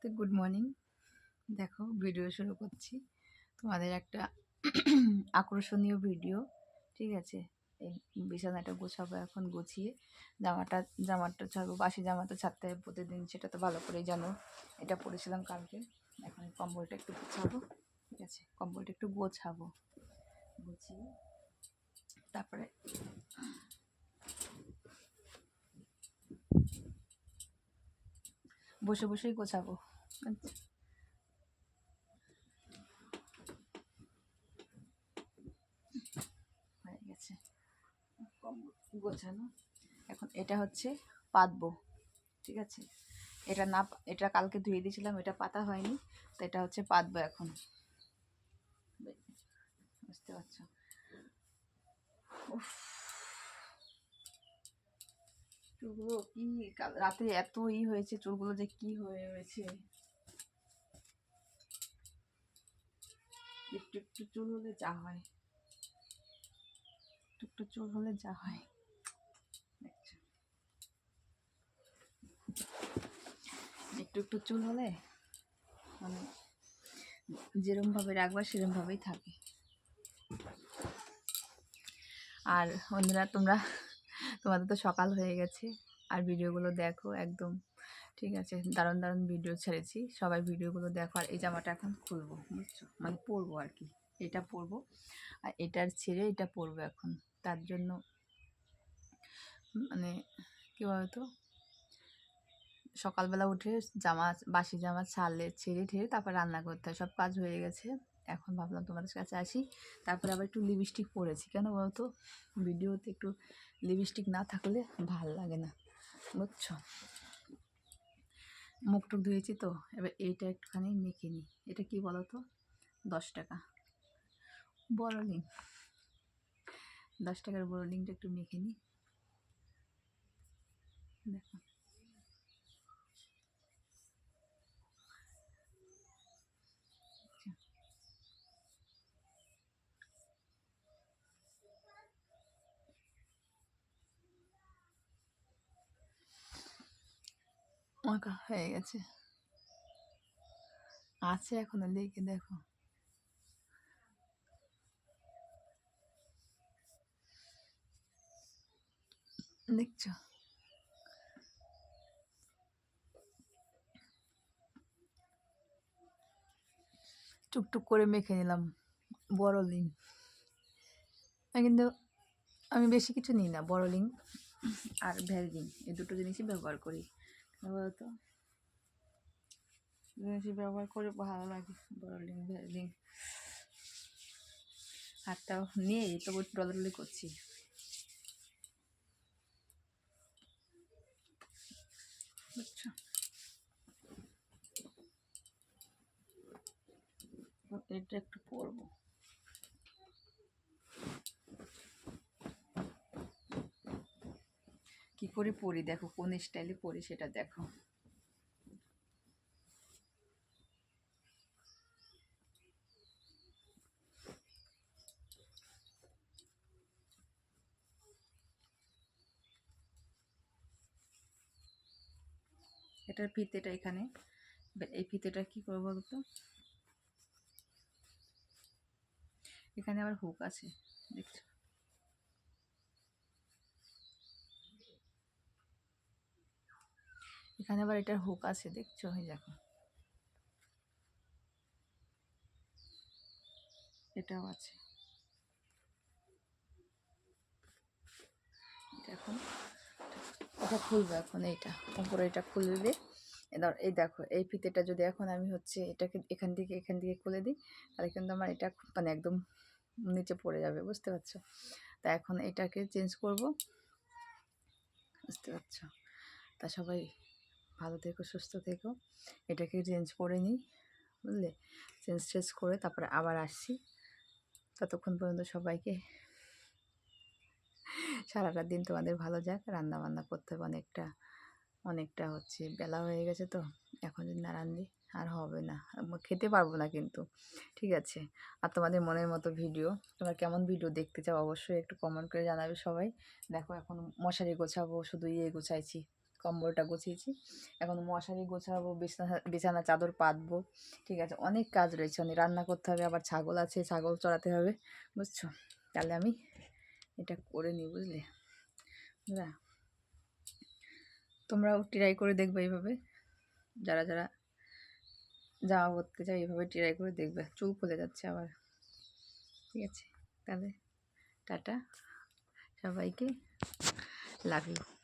তো good morning. দেখো, video শুরু করছি। তোমাদের একটা আকর্ষণীয় ভিডিও, ঠিক আছে? এই বিছানাটা গোছাবো এখন, গুছিয়ে। জামাটা জামাটা ছাড়বো, বাসি জামাটা ছাড়তে হবে প্রতিদিন, সেটা তো ভালো করেই জানো। এটা পরেছিলাম কালকে। এখন কম্বলটা একটু গোছাবো, ঠিক আছে? কম্বলটা একটু গোছাবো, গুছিয়ে। তারপরে বসে বসেই গোছাবো। হয়ে গেছে। গোছানো। এখন এটা হচ্ছে পাতবো, ঠিক আছে? এটা না এটা কালকে ধুয়ে দিয়েছিলাম, এটা পাতা হয়নি, তো এটা হচ্ছে পাতবো এখন। বুঝতে পারছ? উফ। চুলগুলো কি রাতে এত ই হয়েছে, চুলগুলো যে কি হয়ে রয়েছে। একটু একটু চুল হলে যা হয়। একটু একটু চুল হলে যা হয়। একটু একটু চুল হলে মানে যেরম ভাবে রাখবা, সেরম ভাবেই থাকে। আর বন্ধুরা, তোমরা তোমাদের তো সকাল হয়ে গেছে। আর ভিডিওগুলো দেখো একদম। ঠিক আছে, দারুণ দারুণ ভিডিও ছেড়েছি। সবাই ভিডিওগুলো দেখো। আর এই জামাটা এখন খুলবো, বুঝছ? মানে পরবো আর কি। এটা পরবো। আর এটার ছেড়ে এটা পরবো এখন। তার জন্য মানে কী বলতো? সকালবেলা উঠে জামা, বাসি জামা ছাড়লে, ছেড়ে, ঠেড়ে তারপর রান্না করতে হয়। সব কাজ হয়ে গেছে। এখন ভাবলাম তোমাদের কাছে আসি। তারপরে আবার একটু লিপস্টিক পরেছি। কেন বলতো? ভিডিওতে একটু লিপস্টিক না থাকলে ভালো লাগে না। বুঝছ? মুখ টুক ধুয়েছি তো, এবার এইটা একটুখানি মেখে নিই। এটা কি বলো তো দশ টাকা। বড় লিং দশ টাকার বড় লিংটা একটু মেখে নিই। দেখো। মাখা হয়ে গেছে। আছে এখনও লেগে দেখো। দেখছ? টুকটুক করে মেখে নিলাম বড় লিং কিন্তু, আমি বেশি কিছু নিই না বড় লিং আর ভ্যালিং এই দুটো জিনিসই ব্যবহার করি। বলতো? জিনিসই ব্যবহার করে ভালো লাগে বড় লিং ভ্যালিং হাতটাও নিয়ে তবু ডলাডলি করছি। বুঝছ এটা একটু পরবো কি করে পরি? দেখো, কোন স্টাইলে পরি সেটা দেখো। এটার ফিতেটা এখানে। এই ফিতেটা কি করব বলতো? এখানে আবার হুক আছে, দেখছ? এখানে আবার এটার হুক আছে, দেখছ? এই দেখো। এটাও আছে। এখন এটা খুলবো এখন এইটা। উপরে এটা খুললে, এবার এই দেখো, এই ফিতেটা যদি এখন আমি হচ্ছে এটাকে এখান থেকে এখান থেকে খুলে দিই, তাহলে কিন্তু আমার এটা মানে একদম নিচে পড়ে যাবে, বুঝতে পারছ? তা এখন এটাকে চেঞ্জ করব। বুঝতে পারছ? তা সবাই ভালো থেকো, সুস্থ থেকো। এটাকে চেঞ্জ করে নিই, বুঝলে? চেঞ্জ টেঞ্জ করে তারপরে আবার আসছি। ততক্ষণ পর্যন্ত সবাইকে সারাটা দিন তোমাদের ভালো যাক। রান্না বান্না করতে হবে অনেকটা অনেকটা হচ্ছে বেলা হয়ে গেছে তো, এখন যদি না রান্ধি আর হবে না। খেতে পারব না কিন্তু, ঠিক আছে? আর তোমাদের মনের মতো ভিডিও তোমরা কেমন ভিডিও দেখতে চাও অবশ্যই একটু কমেন্ট করে জানাবে সবাই। দেখো এখন মশারি গোছাবো, শুধু ইয়ে গোছাইছি। কম্বলটা গুছিয়েছি। এখন মশারি গোছাবো, বিছানা বিছানা, চাদর পাতবো, ঠিক আছে? অনেক কাজ রয়েছে, অনেক রান্না করতে হবে, আবার ছাগল আছে, ছাগল চড়াতে হবে, বুঝছ? তাহলে আমি এটা করে নিই, বুঝলে? বুঝলা তোমরাও ট্রাই করে দেখবে এইভাবে। যারা যারা জামা পরতে চাই এইভাবে ট্রাই করে দেখবে। চুল খুলে যাচ্ছে আবার। ঠিক আছে? তাহলে টাটা। সবাইকে লাভ ইউ